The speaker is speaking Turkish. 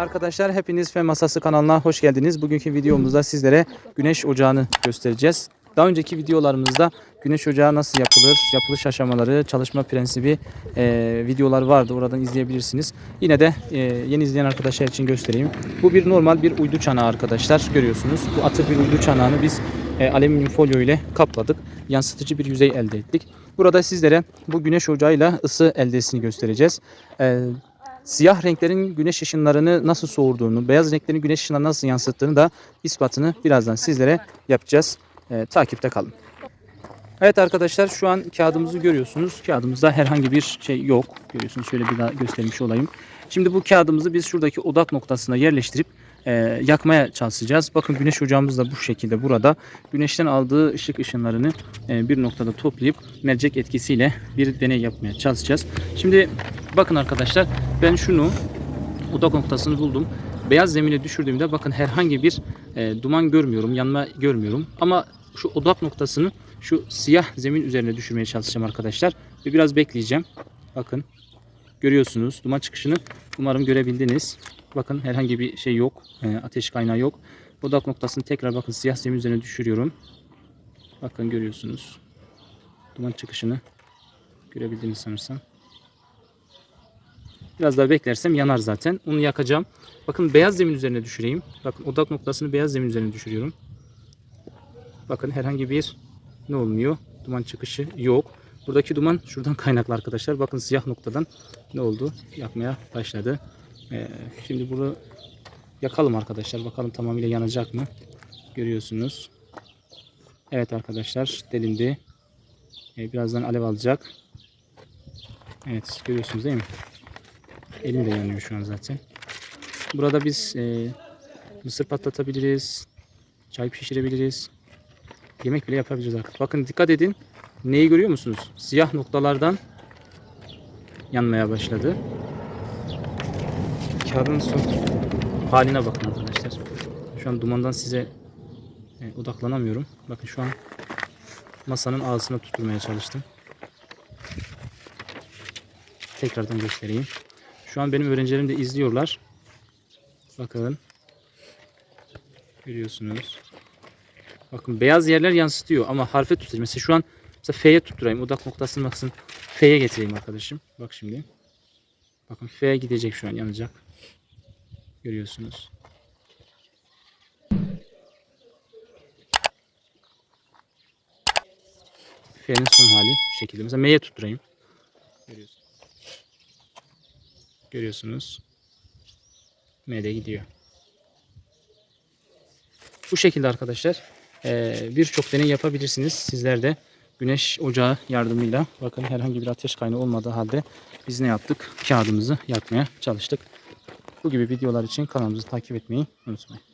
arkadaşlar hepiniz Fen Masası kanalına hoş geldiniz. Bugünkü videomuzda sizlere güneş ocağını göstereceğiz. Daha önceki videolarımızda güneş ocağı nasıl yapılır, yapılış aşamaları, çalışma prensibi e, videolar vardı. Oradan izleyebilirsiniz. Yine de e, yeni izleyen arkadaşlar için göstereyim. Bu bir normal bir uydu çanağı arkadaşlar. Görüyorsunuz. Bu atık bir uydu çanağını biz e, alüminyum folyo ile kapladık. Yansıtıcı bir yüzey elde ettik. Burada sizlere bu güneş ocağıyla ısı eldesini göstereceğiz. E, siyah renklerin güneş ışınlarını nasıl soğurduğunu, beyaz renklerin güneş ışınlarını nasıl yansıttığını da ispatını birazdan sizlere yapacağız. Ee, takipte kalın. Evet arkadaşlar şu an kağıdımızı görüyorsunuz. Kağıdımızda herhangi bir şey yok. Görüyorsunuz şöyle bir daha göstermiş olayım. Şimdi bu kağıdımızı biz şuradaki odak noktasına yerleştirip e, yakmaya çalışacağız. Bakın güneş ocağımız da bu şekilde burada. Güneşten aldığı ışık ışınlarını e, bir noktada toplayıp mercek etkisiyle bir deney yapmaya çalışacağız. Şimdi bakın arkadaşlar ben şunu odak noktasını buldum. Beyaz zemine düşürdüğümde bakın herhangi bir e, duman görmüyorum, yanma görmüyorum. Ama şu odak noktasını şu siyah zemin üzerine düşürmeye çalışacağım arkadaşlar. Ve biraz bekleyeceğim. Bakın görüyorsunuz duman çıkışını umarım görebildiniz. Bakın herhangi bir şey yok. e, ateş kaynağı yok. Odak noktasını tekrar bakın siyah zemin üzerine düşürüyorum. Bakın görüyorsunuz. Duman çıkışını görebildiniz sanırsam. Biraz daha beklersem yanar zaten. Onu yakacağım. Bakın beyaz zemin üzerine düşüreyim. Bakın odak noktasını beyaz zemin üzerine düşürüyorum. Bakın herhangi bir ne olmuyor? Duman çıkışı yok. Buradaki duman şuradan kaynaklı arkadaşlar. Bakın siyah noktadan ne oldu? Yakmaya başladı. Ee, şimdi bunu yakalım arkadaşlar. Bakalım tamamıyla yanacak mı? Görüyorsunuz. Evet arkadaşlar delindi. Ee, birazdan alev alacak. Evet görüyorsunuz değil mi? Elim de yanıyor şu an zaten. Burada biz e, mısır patlatabiliriz. Çay pişirebiliriz. Yemek bile yapabiliriz arkadaşlar. Bakın dikkat edin. Neyi görüyor musunuz? Siyah noktalardan yanmaya başladı. Kağıdın son haline bakın arkadaşlar. Şu an dumandan size e, odaklanamıyorum. Bakın şu an masanın ağzına tutturmaya çalıştım. Tekrardan göstereyim. Şu an benim öğrencilerim de izliyorlar. Bakın. Görüyorsunuz. Bakın beyaz yerler yansıtıyor ama harfe tutacağım. Mesela şu an mesela F'ye tutturayım. Odak noktasını baksın. F'ye getireyim arkadaşım. Bak şimdi. Bakın F'ye gidecek şu an yanacak. Görüyorsunuz. F'nin son hali bu şekilde. Mesela M'ye tutturayım. Görüyorsunuz. Görüyorsunuz. M'de gidiyor. Bu şekilde arkadaşlar birçok deney yapabilirsiniz. Sizler de güneş ocağı yardımıyla bakın herhangi bir ateş kaynağı olmadığı halde biz ne yaptık? Kağıdımızı yakmaya çalıştık. Bu gibi videolar için kanalımızı takip etmeyi unutmayın.